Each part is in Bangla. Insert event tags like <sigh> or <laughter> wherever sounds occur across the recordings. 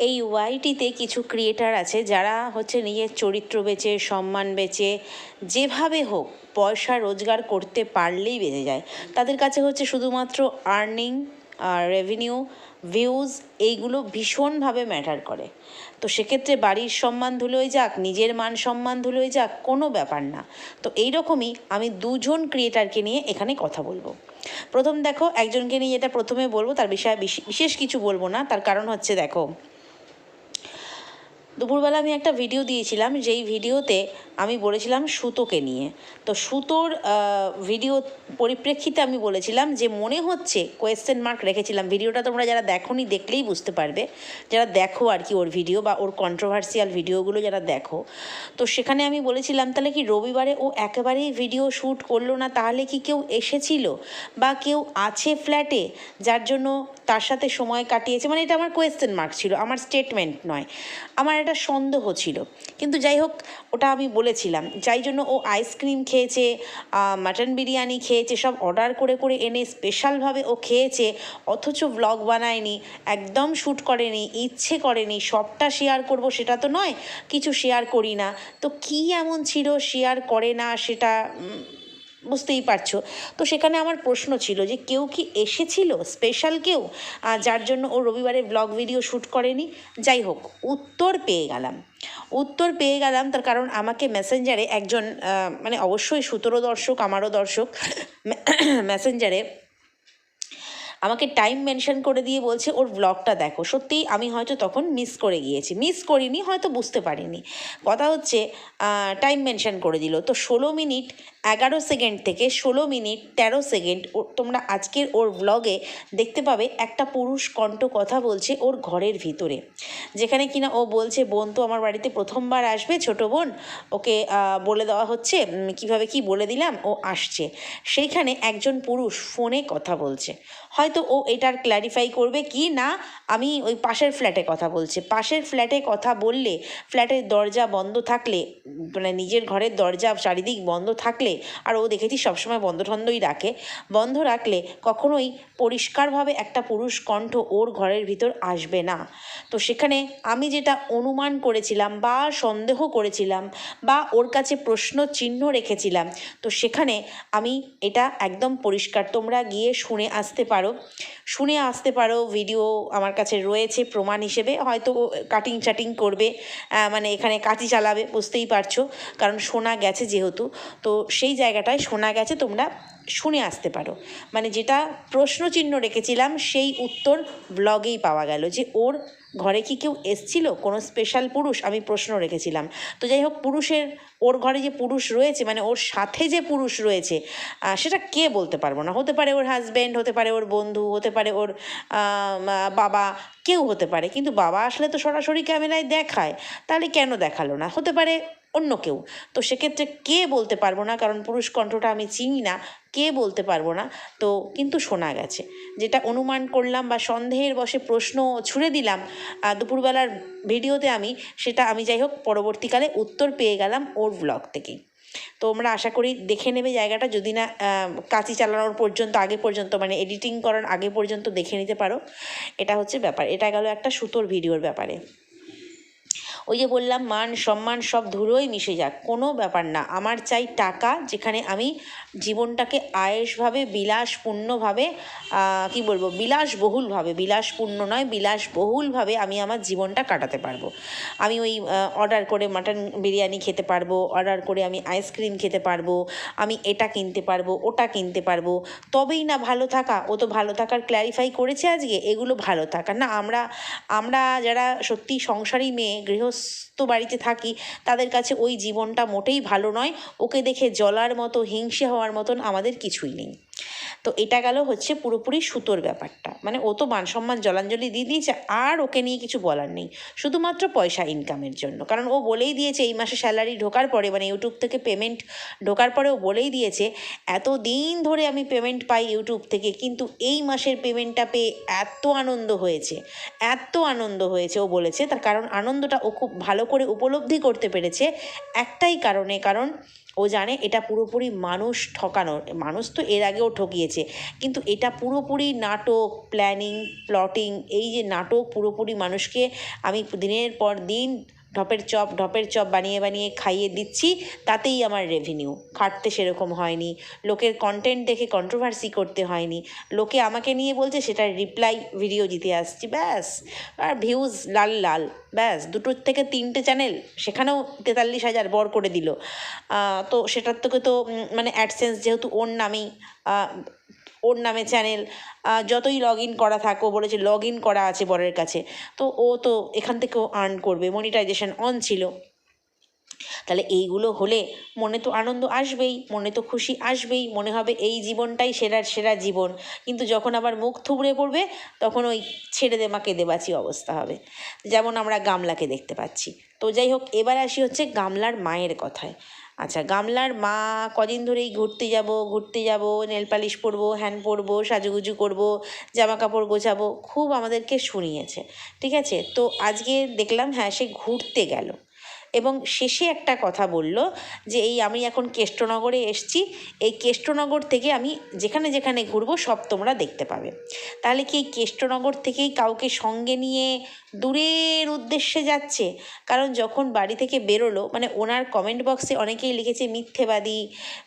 এই ওয়াইটিতে কিছু ক্রিয়েটার আছে যারা হচ্ছে নিজের চরিত্র বেচে সম্মান বেচে যেভাবে হোক পয়সা রোজগার করতে পারলেই বেঁচে যায়। তাদের কাছে হচ্ছে শুধুমাত্র আর্নিং আর রেভিনিউ ভিউজ এইগুলো ভীষণভাবে ম্যাটার করে। তো সেক্ষেত্রে বাড়ির সম্মান ধুলোয় যাক, নিজের মান সম্মান ধুলোয় যাক, কোনো ব্যাপার না। তো এইরকমই আমি দুজন ক্রিয়েটারকে নিয়ে এখানে কথা বলব। প্রথম দেখো, একজনকে নিয়ে যেটা প্রথমে বলব, তার বিষয়ে বিশ- বিশেষ কিছু বলব না। তার কারণ হচ্ছে দেখো দুপুরবেলা আমি একটা ভিডিও দিয়েছিলাম, যেই ভিডিওতে আমি বলেছিলাম সুতোকে নিয়ে। তো সুতোর ভিডিও পরিপ্রেক্ষিতে আমি বলেছিলাম যে মনে হচ্ছে কোয়েশ্চেন মার্ক রেখেছিলাম। ভিডিওটা তোমরা যারা দেখোনি দেখলেই বুঝতে পারবে। যারা দেখো আর কি ওর ভিডিও বা ওর কন্ট্রোভার্সিয়াল ভিডিওগুলো যারা দেখো। তো সেখানে আমি বলেছিলাম, তাহলে কি রবিবারে ও একেবারেই ভিডিও শ্যুট করল না? তাহলে কি কেউ এসেছিল? বা কেউ আছে ফ্ল্যাটে যার জন্য তার সাথে সময় কাটিয়েছে? মানে এটা আমার কোয়েশ্চেন মার্ক ছিল, আমার স্টেটমেন্ট নয়। আমার একটা সন্দেহ ছিল। কিন্তু যাই হোক, ওটা আমি বলেছিলাম। যাই জন্য ও আইসক্রিম খেয়েছে মাটন বিরিয়ানি খেয়েছে, সব অর্ডার করে করে এনে স্পেশালভাবে ও খেয়েছে, অথচ ব্লগ বানায়নি, একদম শ্যুট করেনি, ইচ্ছে করেনি, সবটা শেয়ার করব সেটা তো নয়, কিছু শেয়ার করি না। তো কী এমন ছিল শেয়ার করে না সেটা বুঝতেই পারছ। তো সেখানে আমার প্রশ্ন ছিল যে কেউ কি এসেছিল? স্পেশাল কেউ? যার জন্য ও রবিবারে ব্লগ ভিডিও শ্যুট করেনি? যাই হোক, উত্তর পেয়ে গেলাম। উত্তর পেয়ে গেলাম তার কারণ আমাকে মেসেঞ্জারে একজন মানে অবশ্যই সুতরো দর্শক আমারও দর্শক <coughs> মেসেঞ্জারে আমাকে টাইম মেনশন করে দিয়ে বলছে, ওর ব্লগটা দেখো। সত্যিই আমি হয়তো তখন মিস করে গিয়েছি। মিস করিনি, হয়তো বুঝতে পারিনি। কথা হচ্ছে টাইম মেনশন করে দিল। তো ষোলো মিনিট, এগারো সেকেন্ড থেকে ষোলো মিনিট, তেরো সেকেন্ড তোমরা আজকের ওর ব্লগে দেখতে পাবে একটা পুরুষ কণ্ঠ কথা বলছে ওর ঘরের ভিতরে। যেখানে কিনা ও বলছে, বোন তো আমার বাড়িতে প্রথমবার আসবে, ছোট বোন। ওকে বলে দেওয়া হচ্ছে কীভাবে কি বলে দিলাম, ও আসছে। সেইখানে একজন পুরুষ ফোনে কথা বলছে। হয়তো ও এটার ক্ল্যারিফাই করবে কি না, আমি ওই পাশের ফ্ল্যাটে কথা বলছে। পাশের ফ্ল্যাটে কথা বললে ফ্ল্যাটের দরজা বন্ধ থাকলে মানে নিজের ঘরের দরজা চারিদিক বন্ধ থাকলে, আর ও দেখেছি সবসময় বন্ধ ঠন্ধই রাখে, বন্ধ রাখলে কখনোই পরিষ্কারভাবে একটা পুরুষ কণ্ঠ ওর ঘরের ভিতর আসবে না। তো সেখানে আমি যেটা অনুমান করেছিলাম বা সন্দেহ করেছিলাম বা ওর কাছে প্রশ্ন চিহ্ন রেখেছিলাম, তো সেখানে আমি এটা একদম পরিষ্কার, তোমরা গিয়ে শুনে আসতে পারো। শুনে আসতে পারো ভিডিও আমার কাছে রয়েছে প্রমাণ হিসেবে। হয়তো কাটিং চাটিং করবে মানে এখানে কাঁচি চালাবে, বুঝতেই পারছ। কারণ শোনা গেছে যেহেতু, তো সেই জায়গাটায় শোনা গেছে, তোমরা শুনে আসতে পারো। মানে যেটা প্রশ্নচিহ্ন রেখেছিলাম, সেই উত্তর ব্লগেই পাওয়া গেল যে ওর ঘরে কি কেউ এসছিল? কোনো স্পেশাল পুরুষ? আমি প্রশ্ন রেখেছিলাম। তো যাই হোক, পুরুষের, ওর ঘরে যে পুরুষ রয়েছে মানে ওর সাথে যে পুরুষ রয়েছে সেটা কে বলতে পারব না? হতে পারে ওর হাজব্যান্ড হতে পারে ওর বন্ধু, হতে পারে ওর বাবা, কেউ হতে পারে। কিন্তু বাবা আসলে তো সরাসরি ক্যামেরায় দেখায়। তাহলে কেন দেখাল না? হতে পারে অন্য কেউ। তো সেক্ষেত্রে কে বলতে পারব না? কারণ পুরুষ কণ্ঠটা আমি চিনি না। কে বলতে পারব না? তো কিন্তু শোনা গেছে। যেটা অনুমান করলাম বা সন্দেহের বসে প্রশ্ন ছুড়ে দিলাম দুপুরবেলার ভিডিওতে আমি, সেটা আমি যাই হোক পরবর্তীকালে উত্তর পেয়ে গেলাম ওর ব্লগ থেকেই তোমরা আশা করি দেখে নেবে জায়গাটা। যদি না কাঁচি চালানোর পর্যন্ত, আগে পর্যন্ত মানে এডিটিং করার আগে পর্যন্ত দেখে নিতে পারো। এটা হচ্ছে ব্যাপার। এটা গেল একটা সুতোর ভিডিওর ব্যাপারে। ওই যে বললাম, মান, সম্মান সব ধুলোই মিশে যাক, কোনো ব্যাপার না। আমার চাই টাকা যেখানে আমি জীবনটাকে আয়েসভাবে বিলাসপূর্ণভাবে কি বলব, বিলাসবহুলভাবে, বিলাসপূর্ণ নয়, বিলাসবহুলভাবে আমি আমার জীবনটা কাটাতে পারব। আমি ওই অর্ডার করে মাটন বিরিয়ানি খেতে পারব অর্ডার করে আমি আইসক্রিম খেতে পারব, আমি এটা কিনতে পারব, ওটা কিনতে পারব। তবেই না ভালো থাকা, ও তো ভালো থাকার ক্ল্যারিফাই করেছে আজকে, এগুলো ভালো থাকা। না, আমরা আমরা যারা সত্যি সংসারী মেয়ে, গৃহস্থ বাড়িতে থাকি, তাদের কাছে ওই জীবনটা মোটেই ভালো নয়। ওকে দেখে জলার মতো, হিংসে হওয়ার মতন আমাদের কিছুই নেই। তো এটা গেল হচ্ছে পুরোপুরি সুতোর ব্যাপারটা। মানে ও তো মান সম্মান জলাঞ্জলি দিয়ে দিয়েছে, আর ওকে নিয়ে কিছু বলার নেই। শুধুমাত্র পয়সা ইনকামের জন্য। কারণ ও বলেই দিয়েছে এই মাসে স্যালারি ঢোকার পরে মানে ইউটিউব থেকে পেমেন্ট ঢোকার পরে ও বলেই দিয়েছে এত দিন ধরে আমি পেমেন্ট পাই ইউটিউব থেকে, কিন্তু এই মাসের পেমেন্টটা পেয়ে এত আনন্দ হয়েছে, এত আনন্দ হয়েছে। ও বলেছে, তার কারণ আনন্দটা ও খুব ভালো করে উপলব্ধি করতে পেরেছে একটাই কারণে। কারণ ও জানে এটা পুরোপুরি মানুষ ঠকানোর, মানুষ তো এর আগেও ঠকিয়েছে। কিন্তু এটা পুরোপুরি নাটক প্ল্যানিং প্লটিং এই যে নাটক পুরোপুরি মানুষকে আমি দিনের পর দিন ঢপের চপ ঢপের চপ বানিয়ে বানিয়ে খাইয়ে দিচ্ছি, তাতেই আমার রেভিনিউ খাটতে সেরকম হয়নি। লোকের কন্টেন্ট দেখে কন্ট্রোভার্সি করতে হয়নি। লোকে আমাকে নিয়ে বলছে, সেটার রিপ্লাই ভিডিও দিতে আসছি। ব্যাস। আর ভিউজ লাল লাল। ব্যাস, দুটোর থেকে তিনটে চ্যানেল সেখানেও তেতাল্লিশ হাজার বর করে দিল। তো সেটার থেকে তো মানে অ্যাডসেন্স যেহেতু ওর নামেই ওর নামে চ্যানেল যতই লগ ইন করা থাকো বলেছে লগ ইন করা আছে বরের কাছে। তো ও তো এখান থেকেও আর্ন করবে মনিটাইজেশন অন ছিল। তাহলে এইগুলো হলে মনে তো আনন্দ আসবেই, মনে তো খুশি আসবেই, মনে হবে এই জীবনটাই সেরার সেরা জীবন। কিন্তু যখন আবার মুখ থুবড়ে পড়বে, তখন ওই ছেড়ে দে, মাকে দেবাচি অবস্থা হবে। যেমন আমরা গামলাকে দেখতে পাচ্ছি। তো যাই হোক, এবার আসি হচ্ছে গামলার মায়ের কথায়। আচ্ছা গামলার মা কদিন ধরেই ঘুরতে যাব ঘুরতে যাব, নেল পালিশ পরবো হ্যান পরবো, সাজুগুজু করব জামা কাপড় গোছাবো, খুব আমাদেরকে শুনিয়েছে, ঠিক আছে? তো আজকে দেখলাম হ্যাঁ সে ঘুরতে গেল। এবং শেষে একটা কথা বলল যে, এই আমি এখন কেষ্টনগরে এসছি। এই কেষ্টনগর থেকে আমি যেখানে যেখানে ঘুরবো সব তোমরা দেখতে পাবে। তাহলে কি এই কেষ্টনগর থেকেই কাউকে সঙ্গে নিয়ে দূরের উদ্দেশ্যে যাচ্ছে? কারণ যখন বাড়ি থেকে বেরোলো মানে ওনার কমেন্ট বক্সে অনেকেই লিখেছে, মিথ্যেবাদী।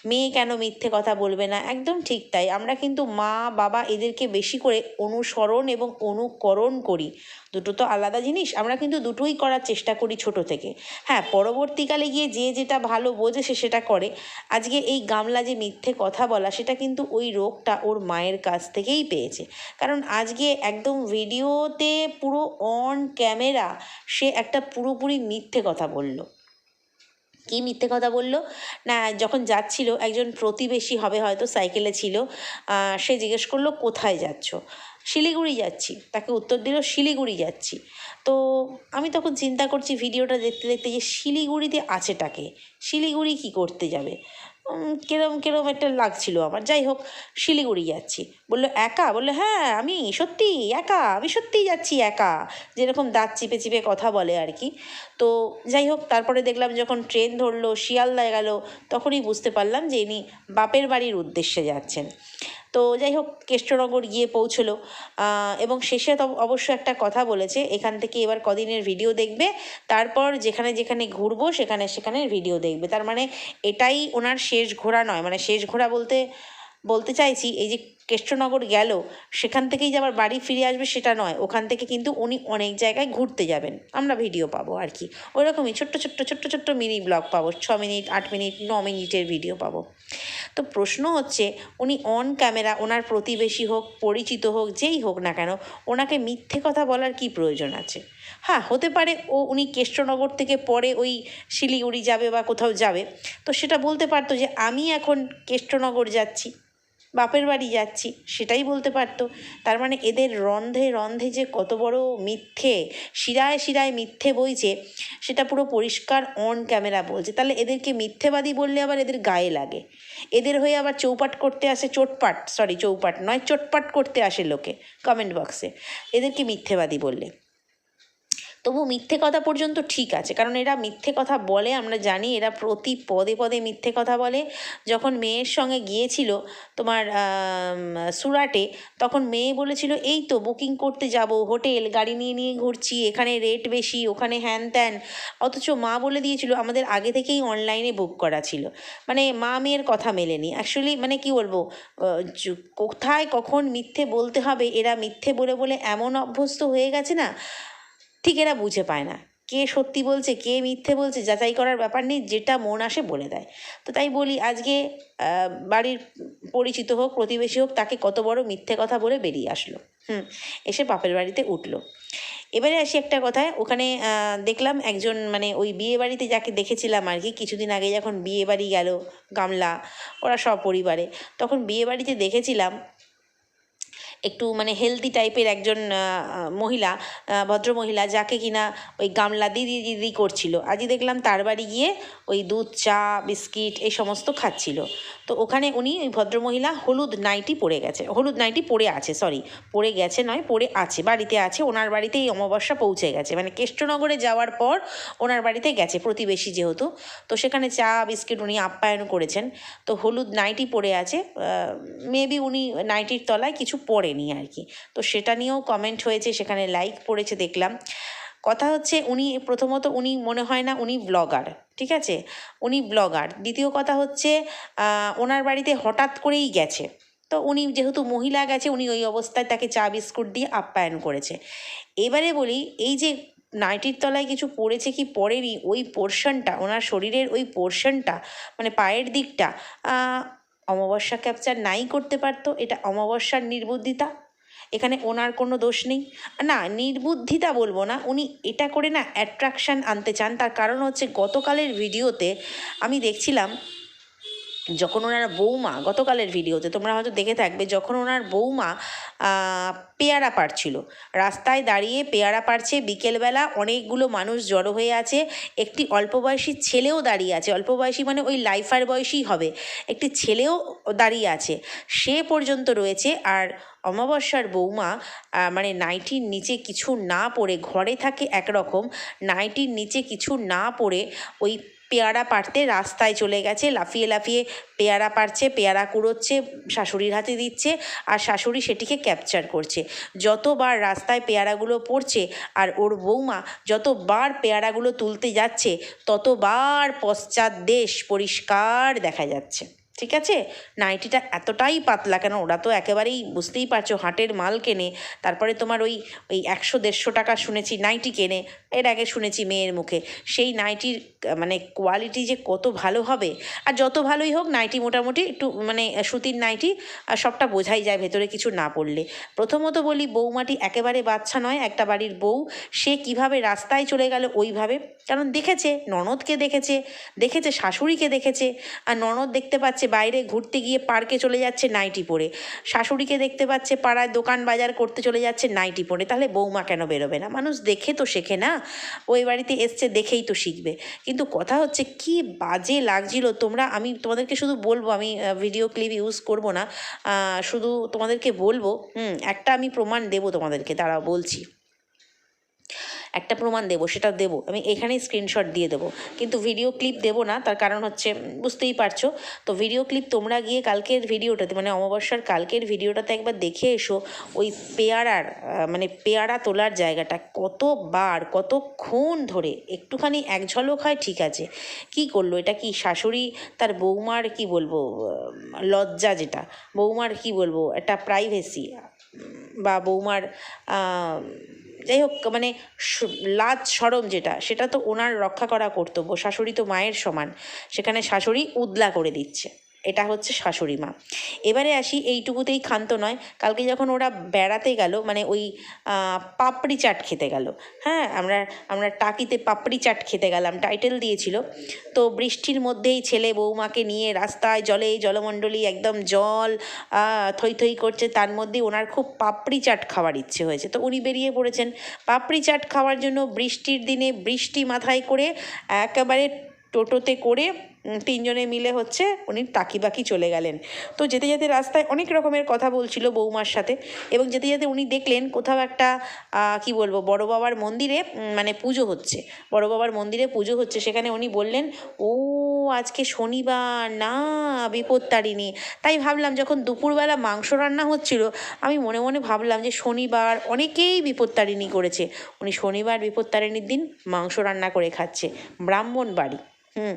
মেয়ে কেন মিথ্যে কথা বলবে না? একদম ঠিক তাই। আমরা কিন্তু মা, বাবা এদেরকে বেশি করে অনুসরণ এবং অনুকরণ করি। দুটো তো আলাদা জিনিস, আমরা কিন্তু দুটোই করার চেষ্টা করি ছোট থেকে। হ্যাঁ পরবর্তীকালে গিয়ে যে যেটা ভালো বোঝে সে সেটা করে। আজকে এই গামলা যে মিথ্যে কথা বলা, সেটা কিন্তু ওই রোগটা ওর মায়ের কাছ থেকেই পেয়েছে। কারণ আজকে একদম ভিডিওতে পুরো অন ক্যামেরা সে একটা পুরোপুরি মিথ্যে কথা বলল। কি মিথ্যে কথা বলল? না, যখন যাচ্ছিল, একজন প্রতিবেশী হবে হয়তো সাইকেলে ছিল সে জিজ্ঞেস করল, কোথায় যাচ্ছ? শিলিগুড়ি যাচ্ছি। তাকে উত্তর দিল, শিলিগুড়ি যাচ্ছি। তো আমি তখন চিন্তা করছি, ভিডিওটা দেখতে দেখতে যে শিলিগুড়িতে আছেটাকে শিলিগুড়ি কি করতে যাবে? কিরম কিরম একটা লাগছিল আমার। যাই হোক, শিলিগুড়ি যাচ্ছি। বলল, একা? বলল হ্যাঁ আমি, সত্যি, একা, আমি সত্যিই যাচ্ছি একা। যেরকম দাঁত চিপে চিপে কথা বলে আর কি। তো যাই হোক, তারপরে দেখলাম যখন ট্রেন ধরলো, শিয়ালদায় গেল, তখনই বুঝতে পারলাম যে ইনি বাপের বাড়ির উদ্দেশ্যে যাচ্ছেন। তো যাই হোক কেষ্টনগর গিয়ে পৌঁছলো। এবং শেষে অবশ্য একটা কথা বলেছে, এখান থেকে এবার কদিনের ভিডিও দেখবে, তারপর যেখানে যেখানে ঘুরবো সেখানে সেখানে ভিডিও দেখবে। তার মানে এটাই ওনার শেষ ঘোরা নয় মানে শেষ ঘোরা বলতে বলতে চাইছি, এই যে কেষ্টনগর গেল, সেখান থেকেই যে আবার বাড়ি ফিরে আসবে সেটা নয়, ওখান থেকে কিন্তু উনি অনেক জায়গায় ঘুরতে যাবেন। আমরা ভিডিও পাবো আর কি। ওইরকমই ছোট্ট ছোট্ট ছোট্ট ছোট্ট মিনি ব্লগ পাবো, ছ মিনিট আট মিনিট ন মিনিটের ভিডিও পাবো। তো প্রশ্ন হচ্ছে, উনি অন ক্যামেরা ওনার প্রতিবেশী হোক, পরিচিত হোক, যেই হোক না কেন, ওনাকে মিথ্যে কথা বলার কি প্রয়োজন আছে? হ্যাঁ হতে পারে ও উনি কেষ্টনগর থেকে পরে ওই শিলিগুড়ি যাবে বা কোথাও যাবে। তো সেটা বলতে পারতো যে, আমি এখন কেষ্টনগর যাচ্ছি। বাপের বাড়ি যাচ্ছি, সেটাই বলতে পারতো। তার মানে এদের রন্ধে রন্ধে যে কত বড় মিথ্যে, শিরায় শিরায় মিথ্যে বইছে সেটা পুরো পরিষ্কার অন ক্যামেরা বলছে। তাহলে এদেরকে মিথ্যেবাদী বললে আবার এদের গায়ে লাগে। এদের হয়ে আবার চৌপাট করতে আসে চোটপাট সরি চৌপাট নয়, চোটপাট করতে আসে লোকে কমেন্ট বক্সে এদেরকে মিথ্যেবাদী বললে। তবু মিথ্যে কথা পর্যন্ত ঠিক আছে। কারণ এরা মিথ্যে কথা বলে, আমরা জানি এরা প্রতি পদে পদে মিথ্যে কথা বলে। যখন মেয়ের সঙ্গে গিয়েছিল তোমার সুরাটে, তখন মেয়ে বলেছিল, এই তো বুকিং করতে যাব, হোটেল, গাড়ি নিয়ে নিয়ে ঘুরছি, এখানে রেট বেশি, ওখানে হ্যান ত্যান। অথচ মা বলে দিয়েছিল, আমাদের আগে থেকেই অনলাইনে বুক করা ছিল। মানে মা মেয়ের কথা মেলেনি। অ্যাকচুয়ালি মানে কি বলব কোথায় কখন মিথ্যে বলতে হবে, এরা মিথ্যে বলে বলে এমন অভ্যস্ত হয়ে গেছে না ঠিক এরা বুঝে পায় না। কে সত্যি বলছে, কে মিথ্যে বলছে, যাচাই করার ব্যাপার নেই, যেটা মন আসে বলে দেয়। তো তাই বলি, আজকে বাড়ির পরিচিত হোক, প্রতিবেশী হোক, তাকে কত বড় মিথ্যে কথা বলে বেরিয়ে আসলো। হুম, এসে বাপের বাড়িতে উঠল। এবারে আসি একটা কথায়, ওখানে দেখলাম একজন মানে ওই বিয়ে বাড়িতে যাকে দেখেছিলাম আর কি, কিছুদিন আগে যখন বিয়ে বাড়ি গেল, গামলা, ওরা সপরিবারে, তখন বিয়ে বাড়িতে দেখেছিলাম একটু মানে হেলদি টাইপের একজন মহিলা ভদ্র মহিলা যাকে কিনা ওই গামলা দিদি দিদি করছিল। আজই দেখলাম তার বাড়ি গিয়ে ওই দুধ, চা, বিস্কিট এই সমস্ত খাচ্ছিল। তো ওখানে উনি ওই ভদ্রমহিলা হলুদ নাইটি পরে গেছে। হলুদ নাইটি পরে আছে সরি পরে গেছে নয়, পরে আছে, বাড়িতে আছে, ওনার বাড়িতে এই অমাবস্যা পৌঁছে গেছে। মানে কেষ্টনগরে যাওয়ার পর ওনার বাড়িতে গেছে প্রতিবেশী যেহেতু। তো সেখানে চা, বিস্কিট উনি আপ্যায়ন করেছেন। তো হলুদ নাইটি পরে আছে মেবি উনি নাইটির তলায় কিছু পরেনি আর কি। তো সেটা নিয়েও কমেন্ট হয়েছে, সেখানে লাইক পড়েছে, দেখলাম। কথা হচ্ছে উনি, প্রথমত উনি মনে হয় না উনি ব্লগার ঠিক আছে? উনি ব্লগার দ্বিতীয় কথা হচ্ছে ওনার বাড়িতে হঠাৎ করেই গেছে। তো উনি যেহেতু মহিলা গেছে, উনি ওই অবস্থায় তাকে চা, বিস্কুট দিয়ে আপ্যায়ন করেছে। এবারে বলি, এই যে নাইটির তলায় কিছু পড়েছে কি পড়েনি, ওই পোর্শনটা ওনার শরীরের ওই পোর্শনটা মানে পায়ের দিকটা অমাবস্যা ক্যাপচার নাই করতে পারতো, এটা অমাবস্যার নির্বুদ্ধিতা। এখানে ওনার কোনো দোষ নেই। না, নির্বুদ্ধিতা বলব না। উনি এটা করে না অ্যাট্রাকশান আনতে চান। তার কারণ হচ্ছে গতকালের ভিডিওতে আমি দেখছিলাম যখন ওনার বৌমা, গতকালের ভিডিওতে তোমরা হয়তো দেখে থাকবে, যখন ওনার বৌমা পেয়ারা পাড়ছিল, রাস্তায় দাঁড়িয়ে পেয়ারা পাড়ছে, বিকেলবেলা অনেকগুলো মানুষ জড়ো হয়ে আছে, একটি অল্প বয়সী ছেলেও দাঁড়িয়ে আছে, অল্প বয়সী মানে ওই লাইফার বয়সী হবে, একটি ছেলেও দাঁড়িয়ে আছে, সে পর্যন্ত রয়েছে, আর অমাবস্যার বৌমা মানে নাইটির নিচে কিছু না পরে, ঘরে থাকে একরকম, নাইটির নিচে কিছু না পরে ওই পেয়ারা পাড়তে রাস্তায় চলে গেছে, লাফিয়ে লাফিয়ে পেয়ারা পাড়ছে, পেয়ারা কুড়োচ্ছে, শাশুড়ির হাতে দিচ্ছে আর শাশুড়ি সেটিকে ক্যাপচার করছে। যতবার রাস্তায় পেয়ারাগুলো পড়ছে আর ওর বৌমা যতবার পেয়ারাগুলো তুলতে যাচ্ছে, ততবার পশ্চাৎ দেশ পরিষ্কার দেখা যাচ্ছে। ঠিক আছে? নাইটিটা এতটাই পাতলা কেন? ওরা তো একেবারেই বুঝতেই পারছ, হাটের মাল কেনে, তারপরে তোমার ওই ওই একশো দেড়শো টাকা শুনেছি নাইটি কেনে এর আগে শুনেছি মেয়ের মুখে। সেই নাইটির মানে কোয়ালিটি যে কত ভালো হবে, আর যত ভালোই হোক, নাইটি মোটামুটি একটু মানে সুতির নাইটি, আর সবটা বোঝাই যায় ভেতরে কিছু না পড়লে। প্রথমত বলি, বৌমাটি একেবারে বাচ্চা নয়, একটা বাড়ির বউ। সে কীভাবে রাস্তায় চলে গেল ওইভাবে, কারণ দেখেছে, ননদকে দেখেছে দেখেছে শাশুড়িকে দেখেছে, আর ননদ দেখতে পাচ্ছে বাইরে ঘুরতে গিয়ে পার্কে চলে যাচ্ছে নাইটি পরে। শাশুড়িকে দেখতে পাচ্ছে পাড়ায় দোকান বাজার করতে চলে যাচ্ছে নাইটি পরে, তাহলে বৌমা কেন বেরোবে না? মানুষ দেখে তো শেখে না ওই বাড়িতে এসছে দেখেই তো শিখবে। কিন্তু কথা হচ্ছে কি বাজে লাগছিল তোমরা, আমি তোমাদেরকে শুধু বলব, আমি ভিডিও ক্লিপ ইউজ করব না শুধু তোমাদেরকে বলব, হুম, একটা আমি প্রমাণ দেবো তোমাদেরকে, দাঁড়াও বলছি। একটা প্রমাণ দেবো, সেটা দেবো। আমি এখানেই স্ক্রিনশট দিয়ে দেবো। কিন্তু ভিডিও ক্লিপ দেবো না, তার কারণ হচ্ছে বুঝতেই পারছ। তো ভিডিও ক্লিপ তোমরা গিয়ে কালকের ভিডিওটাতে মানে অমাবস্যার কালকের ভিডিওটাতে একবার দেখে এসো, ওই পেয়ারার মানে পেয়ারা তোলার জায়গাটা কতবার, কতক্ষণ ধরে, একটুখানি এক ঝলক হয়, ঠিক আছে। কি করল? এটা কি শাশুড়ি, তার বৌমার কি বলব লজ্জা যেটা? বৌমার কি বলব? একটা প্রাইভেসি বা বৌমার যাই হোক মানে লাজ সরম যেটা, সেটা তো ওনার রক্ষা করা কর্তব্য, শাশুড়ি তো মায়ের সমান। সেখানে শাশুড়ি উদলা করে দিচ্ছে। এটা হচ্ছে শাশুড়ি মা। এবারে আসি, এইটুকুতেই ক্ষান্ত নয়। কালকে যখন ওরা বেড়াতে গেল মানে ওই পাপড়ি চাট খেতে গেল হ্যাঁ? আমরা আমরা টাকিতে পাপড়ি চাট খেতে গেলাম, টাইটেল দিয়েছিল। তো বৃষ্টির মধ্যেই ছেলে বৌমাকে নিয়ে রাস্তায় জলে, জলমণ্ডলী, একদম জল থই থই করছে। তার মধ্যে ওনার খুব পাপড়ি চাট খাওয়ার ইচ্ছে হয়েছে। তো উনি বেরিয়ে পড়েছেন। পাপড়ি চাট খাওয়ার জন্য বৃষ্টির দিনে বৃষ্টি মাথায় করে একেবারে টোটোতে করে তিনজনে মিলে হচ্ছে উনি টাকি বাকি চলে গেলেন। তো যেতে যেতে রাস্তায় অনেক রকমের কথা বলছিল বৌমার সাথে এবং যেতে যেতে উনি দেখলেন কোথাও একটা কি বলব, বড় বাবার মন্দিরে মানে পুজো হচ্ছে। বড় বাবার মন্দিরে পুজো হচ্ছে, সেখানে উনি বললেন, ও, আজকে শনিবার, না, বিপত্তারিণী। তাই ভাবলাম যখন দুপুরবেলা মাংস রান্না হচ্ছিল, আমি মনে মনে ভাবলাম যে শনিবার অনেকেই বিপত্তারিণী করেছে। উনি শনিবার বিপত্তারিণীর দিন মাংস রান্না করে খাচ্ছে, ব্রাহ্মণ বাড়ি। হুম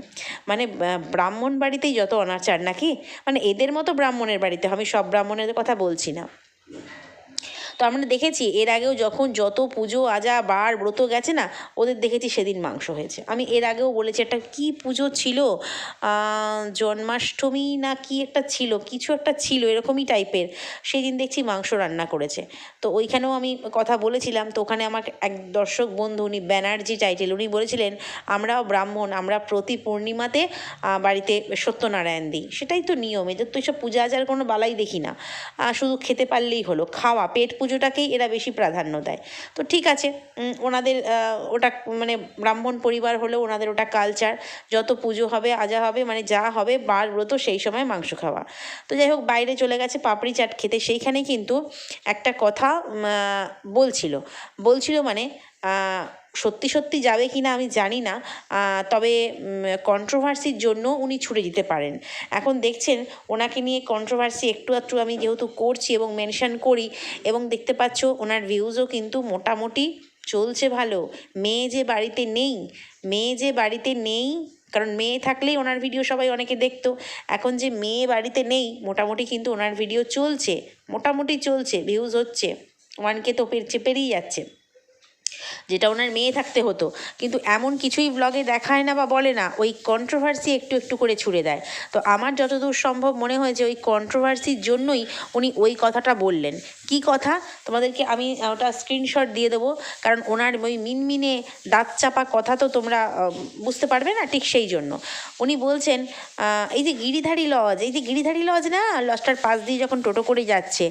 মানে ব্রাহ্মণ বাড়িতেই যত অনাচার নাকি? মানে এদের মতো ব্রাহ্মণের বাড়িতে, আমি সব ব্রাহ্মণের কথা বলছি না। তো আমরা দেখেছি এর আগেও যখন যত পুজো, আজা, বার, ব্রত গেছে না, ওদের দেখেছি সেদিন মাংস হয়েছে। আমি এর আগেও বলেছি, একটা কি পুজো ছিল? জন্মাষ্টমী না কি একটা ছিল? কিছু একটা ছিল, এরকমই টাইপের। সেই দিন দেখছি মাংস রান্না করেছে। তো ওইখানেও আমি কথা বলেছিলাম। তো ওখানে আমার এক দর্শক বন্ধু, উনি ব্যানার্জি টাইটেল, উনি বলেছিলেন আমরাও ব্রাহ্মণ, আমরা প্রতি পূর্ণিমাতে বাড়িতে সত্যনারায়ণ দিই। সেটাই তো নিয়ম। এদের তো এইসব পূজা আজার কোনো বালাই দেখি না। শুধু খেতে পারলেই হলো। খাওয়া, পেট পুজোটাকেই এরা বেশি প্রাধান্য দেয়। তো ঠিক আছে ওনাদের ওটা মানে ব্রাহ্মণ পরিবার হলেও ওনাদের ওটা কালচার যত পুজো হবে, আজা হবে মানে যা হবে, বার ব্রত, সেই সময় মাংস খাওয়া। তো যাই হোক, বাইরে চলে গেছে, পাপড়ি চাট খেতে। সেইখানে কিন্তু একটা কথা বলছিল। বলছিল মানে সত্যি সত্যি যাবে কি না আমি জানি না তবে কন্ট্রোভার্সির জন্য উনি ছুটে যেতে পারেন। এখন দেখছেন, ওনাকে নিয়ে কন্ট্রোভার্সি একটু একটু আমি যেহেতু করছি এবং মেনশন করি, এবং দেখতে পাচ্ছ ওনার ভিউজও কিন্তু মোটামুটি চলছে ভালো। মেয়ে যে বাড়িতে নেই, মেয়ে যে বাড়িতে নেই, কারণ মেয়ে থাকলেই ওনার ভিডিও সবাই অনেকে দেখতো, এখন যে মেয়ে বাড়িতে নেই, মোটামুটি কিন্তু ওনার ভিডিও চলছে, মোটামুটি চলছে ভিউজ হচ্ছে, ওয়ানকে তো পেরছে পেরিয়ে যাচ্ছে। যেটা ওনার মেয়ে থাকতে হতো। কিন্তু এমন কিছুই ব্লগে দেখায় না বা বলে না, ওই কন্ট্রোভার্সি একটু একটু করে ছুড়ে দেয়। তো আমার যতদূর সম্ভব মনে হয়েছে ওই কন্ট্রোভার্সির জন্যই উনি ওই কথাটা বললেন। কি কথা? তোমাদেরকে আমি ওটা স্ক্রিনশট দিয়ে দেবো। কারণ ওনার ওই মিনমিনে দাঁত চাপা কথা তো তোমরা বুঝতে পারবে না ঠিক সেই জন্য। উনি বলছেন এই যে গিরিধারী লজ এই যে গিরিধারী লজ না লজটার পাশ দিয়ে যখন টোটো করে যাচ্ছে,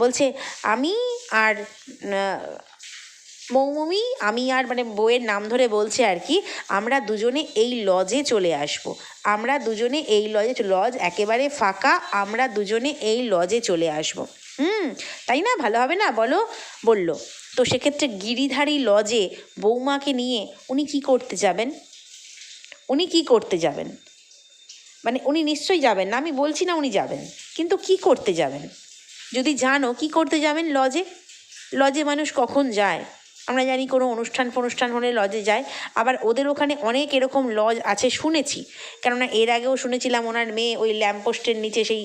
বলছে, আমি আর মৌমমি, আমি আর মানে বইয়ের নাম ধরে বলছে আর কি, আমরা দুজনে এই লজে চলে আসব। আমরা দুজনে এই লজে লজ একেবারে ফাঁকা, আমরা দুজনে এই লজে চলে আসব। হুম, তাই না? ভালো হবে না? বলো, বলল। তো সেক্ষেত্রে গিরিধারী লজে বৌমাকে নিয়ে উনি কি করতে যাবেন? উনি কি করতে যাবেন? মানে উনি নিশ্চয়ই যাবেন না, আমি বলছি না উনি যাবেন, কিন্তু কি করতে যাবেন? যদি জানো কি করতে যাবেন লজে লজে মানুষ কখন যায়? আমরা জানি কোনো অনুষ্ঠান ফনুষ্ঠান হলে লজে যায়। আবার ওদের ওখানে অনেক এরকম লজ আছে শুনেছি। কেননা এর আগেও শুনেছিলাম ওনার মেয়ে ওই ল্যাম্পপোস্টের নিচে সেই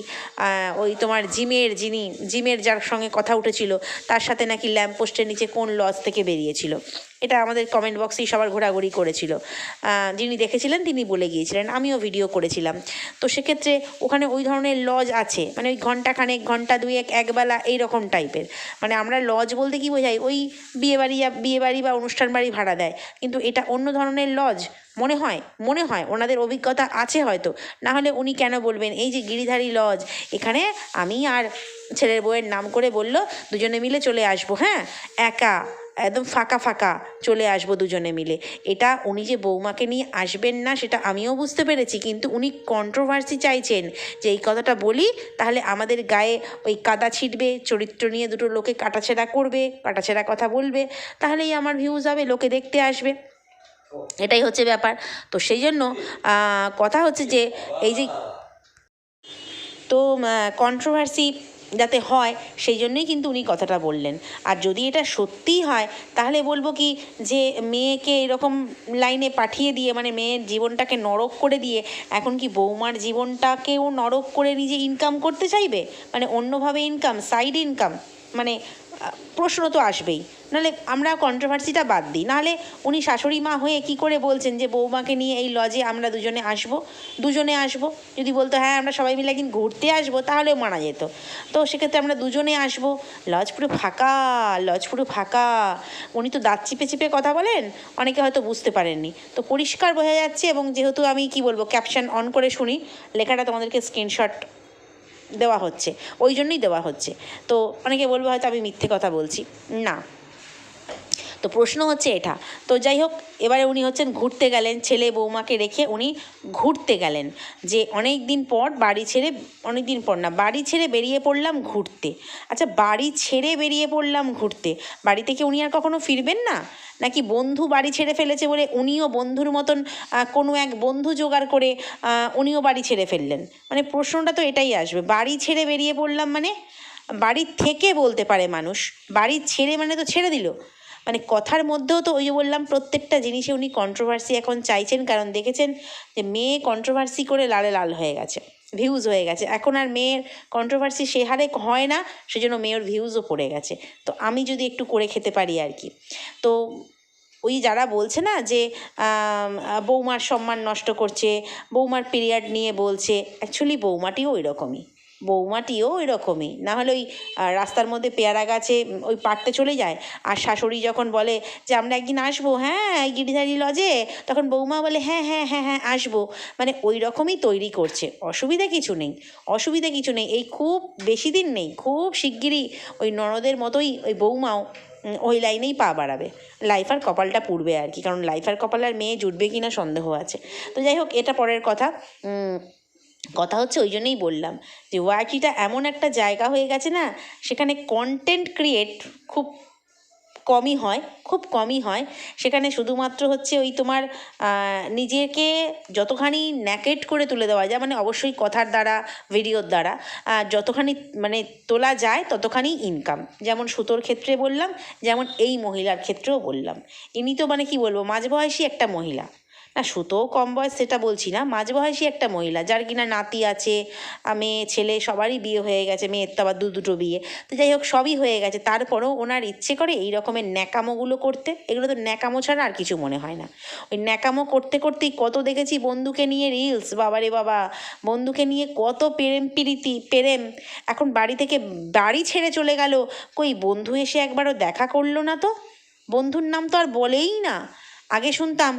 ওই তোমার জিমের যিনি, জিমের যার সঙ্গে কথা উঠেছিল, তার সাথে নাকি ল্যাম্পপোস্টের নিচে কোন লজ থেকে বেরিয়েছিল। এটা আমাদের কমেন্ট বক্সেই সবার ঘোরাঘুরি করেছিল। যিনি দেখেছিলেন তিনি বলে গিয়েছিলেন, আমিও ভিডিও করেছিলাম। তো সেক্ষেত্রে ওখানে ওই ধরনের লজ আছে মানে ওই ঘন্টাখানেক ঘণ্টা দুয়েক, একবেলা এই রকম টাইপের মানে আমরা লজ বলতে কি বোঝাই ওই বিয়েবাড়ি বিয়েবাড়ি বা অনুষ্ঠান বাড়ি ভাড়া দেয়। কিন্তু এটা অন্য ধরনের লজ। মনে হয় মনে হয়, ওনাদের অভিজ্ঞতা আছে হয়তো। না হলে উনি কেন বলবেন, এই যে গিরিধারী লজ, এখানে আমি আর ছেলের বউয়ের নাম করে বলল, দুজনে মিলে চলে আসব হ্যাঁ? একা। একদম ফাঁকা ফাঁকা চলে আসব দুজনে মিলে। এটা উনি যে বৌমাকে নিয়ে আসবেন না, সেটা আমিও বুঝতে পেরেছি, কিন্তু উনি কন্ট্রোভার্সি চাইছেন যে এই কথাটা বলি, তাহলে আমাদের গায়ে ওই কাদা ছিটবে, চরিত্র নিয়ে দুটো লোকে কাটাছেড়া করবে, কাটাছেড়া কথা বলবে, তাহলেই আমার ভিউজ হবে, লোকে দেখতে আসবে। এটাই হচ্ছে ব্যাপার। তো সেই জন্য কথা হচ্ছে যে এই যে, তো কন্ট্রোভার্সি যাতে হয়, সেই জন্যই কিন্তু উনি কথাটা বললেন। আর যদি এটা সত্যিই হয়, তাহলে বলব কি যে মেয়েকে এরকম লাইনে পাঠিয়ে দিয়ে মানে মেয়ের জীবনটাকে নরক করে দিয়ে, এখন কি বৌমার জীবনটাকেও নরক করে নিজে ইনকাম করতে চাইবে? মানে অন্যভাবে ইনকাম সাইড ইনকাম মানে প্রশ্ন তো আসবেই। নাহলে আমরা কন্ট্রোভার্সিটা বাদ দিই। নাহলে উনি শাশুড়ি মা হয়ে কি করে বলছেন যে বৌমাকে নিয়ে এই লজে আমরা দুজনে আসব? দুজনে আসব। যদি বলতো হ্যাঁ আমরা সবাই মিলে একদিন ঘুরতে আসব, তাহলেও মানা যেত। তো সেক্ষেত্রে আমরা দুজনে আসব। লজ পুরো ফাঁকা, লজ পুরো ফাঁকা। উনি তো দাঁত চিপে চিপে কথা বলেন, অনেকে হয়তো বুঝতে পারেননি। তো পরিষ্কার বোঝা যাচ্ছে এবং যেহেতু আমি কি বলব ক্যাপশন অন করে শুনি, লেখাটা তোমাদেরকে স্ক্রিনশট দেওয়া হচ্ছে, ওই জন্যই দেওয়া হচ্ছে। তো অনেকে বলবে হয়তো আমি মিথ্যে কথা বলছি। না। তো প্রশ্ন হচ্ছে এটা। তো যাই হোক, এবারে উনি হচ্ছেন ঘুরতে গেলেন, ছেলে বৌমাকে রেখে উনি ঘুরতে গেলেন। যে অনেক দিন পর বাড়ি ছেড়ে, অনেক দিন পর না, বাড়ি ছেড়ে বেরিয়ে পড়লাম ঘুরতে। আচ্ছা বাড়ি ছেড়ে বেরিয়ে পড়লাম ঘুরতে। বাড়ি থেকে উনি আর কখনো ফিরবেন না? নাকি বন্ধু বাড়ি ছেড়ে ফেলেছে বলে উনিও বন্ধুর মতন কোনো এক বন্ধু জোগাড় করে উনিও বাড়ি ছেড়ে ফেললেন? মানে প্রশ্নটা তো এটাই আসবে। বাড়ি ছেড়ে বেরিয়ে পড়লাম মানে বাড়ি থেকে বলতে পারে মানুষ। বাড়ি ছেড়ে মানে তো ছেড়ে দিল। মানে কথার মধ্যেও তো ওই যে বললাম, প্রত্যেকটা জিনিসে উনি কন্ট্রোভার্সি এখন চাইছেন। কারণ দেখেছেন যে মেয়ে কন্ট্রোভার্সি করে লালে লাল হয়ে গেছে ভিউজ হয়ে গেছে। এখন আর মেয়ের কন্ট্রোভার্সি সে হারে হয় না, সেজন্য মেয়ের ভিউজও পড়ে গেছে। তো আমি যদি একটু করে খেতে পারি আর কি। তো ওই যারা বলছে না যে বৌমার সম্মান নষ্ট করছে, বৌমার পিরিয়ড নিয়ে বলছে অ্যাকচুয়ালি বৌমাটিও ওই রকমই। বৌমাটিও ওই না হলে ওই রাস্তার মধ্যে পেয়ারা গাছে ওই পাড়তে চলে যায়। আর শাশুড়ি যখন বলে যে, আমরা একদিন আসব হ্যাঁ গিরিধারি লজে তখন বৌমা বলে হ্যাঁ হ্যাঁ হ্যাঁ হ্যাঁ আসব। মানে ওই রকমই তৈরি করছে। অসুবিধা কিছু নেই। অসুবিধা কিছু নেই। এই খুব বেশি দিন নেই। খুব শিগগিরই ওই ননদের মতোই ওই বৌমাও ওই লাইনেই পা বাড়াবে। লাইফ আর কপালটা পুড়বে আর কি। কারণ লাইফ আর কপাল আর মেয়ে জুটবে কি না সন্দেহ আছে। তো যাই হোক, এটা পরের কথা। কথা হচ্ছে ওই জন্যই বললাম যে ওয়াইটিটা এমন একটা জায়গা হয়ে গেছে না, সেখানে কন্টেন্ট ক্রিয়েট খুব কমই হয়, খুব কমই হয়। সেখানে শুধুমাত্র হচ্ছে ওই তোমার নিজেকে যতখানি ন্যাকেট করে তুলে দেওয়া যায় মানে অবশ্যই কথার দ্বারা ভিডিওর দ্বারা যতখানি মানে তোলা যায় ততখানি ইনকাম যেমন সুতোর ক্ষেত্রে বললাম, যেমন এই মহিলার ক্ষেত্রেও বললাম। ইনি তো মানে কি বলব, মাঝবয়সী একটা মহিলা। না, সুতোও কম বয়স, সেটা বলছি না। মাঝ মাঝবয়সী একটা মহিলা, যার কিনা নাতি আছে মেয়ে, ছেলে, সবারই বিয়ে হয়ে গেছে, মেয়ের তো আবার দু দুটো বিয়ে। তো যাই হোক, সবই হয়ে গেছে। তারপরেও ওনার ইচ্ছে করে এই রকমের ন্যাকামোগুলো করতে। এগুলো তো ন্যাকামো ছাড়া আর কিছু মনে হয় না। ওই ন্যাকামো করতে করতেই কত দেখেছি বন্ধুকে নিয়ে রিলস বাবারে বাবা! বন্ধুকে নিয়ে কত প্রেম প্রীতি, প্রেম। এখন বাড়ি থেকে বাড়ি ছেড়ে চলে গেল। কই, বন্ধু এসে একবারও দেখা করল না তো? বন্ধুর নাম তো আর বলেই না। আগে শুনতাম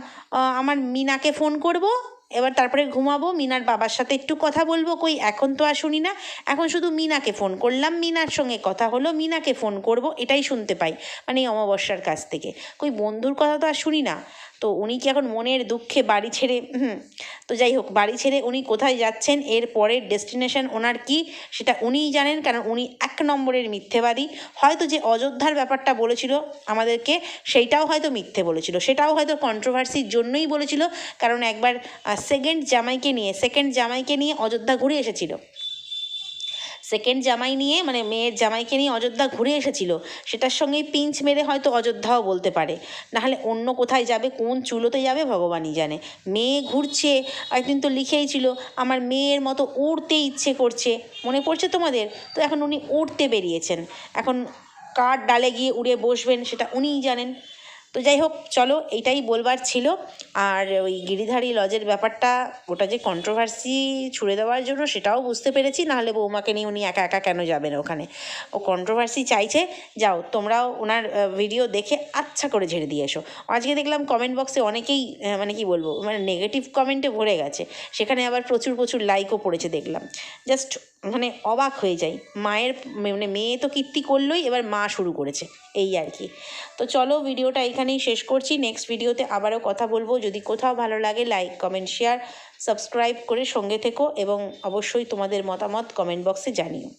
আমার মিনাকে ফোন করব, এবার তারপরে ঘুমাবো, মিনার বাবার সাথে একটু কথা বলব, কই এখন তো আর শুনি না। এখন শুধু মিনাকে ফোন করলাম, মিনার সঙ্গে কথা হলো, মিনাকে ফোন করব, এটাই শুনতে পাই মানে এই অমাবস্যার কাছ থেকে। কই বন্ধুর কথা তো আর শুনি না। তো উনি কি এখন মনের দুঃখে বাড়ি ছেড়ে তো যাই হোক, বাড়ি ছেড়ে উনি কোথায় যাচ্ছেন? এর পরের ডেস্টিনেশন ওনার কি? সেটা উনিই জানেন, কারণ উনি এক নম্বরের মিথ্যেবাদী। হয়তো যে অযোধ্যার ব্যাপারটা বলেছিল আমাদেরকে, সেইটাও হয়তো মিথ্যে বলেছিল। সেটাও হয়তো কন্ট্রোভার্সির জন্যই বলেছিল, কারণ একবার সেকেন্ড জামাইকে নিয়ে সেকেন্ড জামাইকে নিয়ে অযোধ্যা ঘুরে এসেছিল। সেকেন্ড জামাই নিয়ে মানে মেয়ের জামাইকে নিয়ে অযোধ্যা ঘুরে এসেছিল, সেটার সঙ্গেই পিঞ্চ মেরে হয়তো অযোধ্যাও বলতে পারে। নাহলে অন্য কোথায় যাবে, কোন চুলোতে যাবে, ভগবানই জানে। মেয়ে ঘুরছে, একদিন তো লিখেই ছিল, আমার মেয়ের মতো উড়তে ইচ্ছে করছে। মনে পড়ছে তোমাদের? তো এখন উনি উড়তে বেরিয়েছেন। এখন কার ডালে গিয়ে উড়ে বসবেন, সেটা উনিই জানেন। তো যাই হোক, চলো এইটাই বলবার ছিল। আর ওই গিরিধারী লজের ব্যাপারটা, ওটা যে কন্ট্রোভার্সি ছুড়ে দেওয়ার জন্য সেটাও বুঝতে পেরেছি, নাহলে বৌমাকে নিয়ে উনি একা একা কেন যাবেন ওখানে? ও কন্ট্রোভার্সি চাইছে, যাও, তোমরাও ওনার ভিডিও দেখে আচ্ছা করে ঝেড়ে দিয়ে এসো। আজকে দেখলাম কমেন্ট বক্সে অনেকেই মানে কি বলব মানে নেগেটিভ কমেন্টে ভরে গেছে। সেখানে আবার প্রচুর প্রচুর লাইকও পড়েছে দেখলাম। জাস্ট মানে অবাক হয়ে যাই। মায়ের মানে মেয়ে তো কীর্তি করলোই, এবার মা শুরু করেছে। এই আর কি। তো চলো ভিডিওটা এখানেই শেষ করছি। নেক্সট ভিডিওতে আবারও কথা বলব। যদি কোথাও ভালো লাগে লাইক কমেন্ট শেয়ার সাবস্ক্রাইব করে সঙ্গে থেকো এবং অবশ্যই তোমাদের মতামত কমেন্ট বক্সে জানিও।